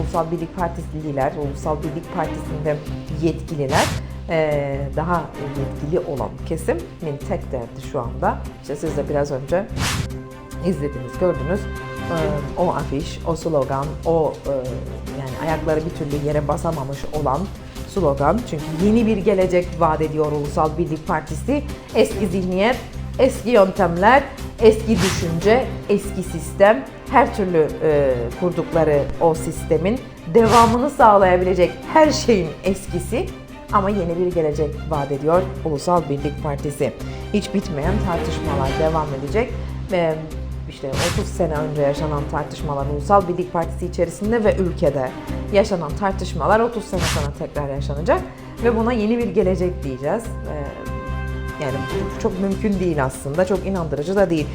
Ulusal Birlik Partililer, Ulusal Birlik Partisi'nde yetkililer daha yetkili olan kesimin tek derdi şu anda. İşte siz de biraz önce izlediniz, gördünüz. O afiş, o slogan, o yani ayakları bir türlü yere basamamış olan slogan. Çünkü yeni bir gelecek vaat ediyor Ulusal Birlik Partisi. Eski zihniyet, eski yöntemler, eski düşünce, eski sistem, her türlü e, kurdukları o sistemin devamını sağlayabilecek her şeyin eskisi ama yeni bir gelecek vaat ediyor Ulusal Birlik Partisi. Hiç bitmeyen tartışmalar devam edecek ve işte 30 sene önce yaşanan tartışmalar Ulusal Birlik Partisi içerisinde ve ülkede yaşanan tartışmalar 30 sene sonra tekrar yaşanacak ve buna yeni bir gelecek diyeceğiz. Ee, yani çok mümkün değil aslında, çok inandırıcı da değil.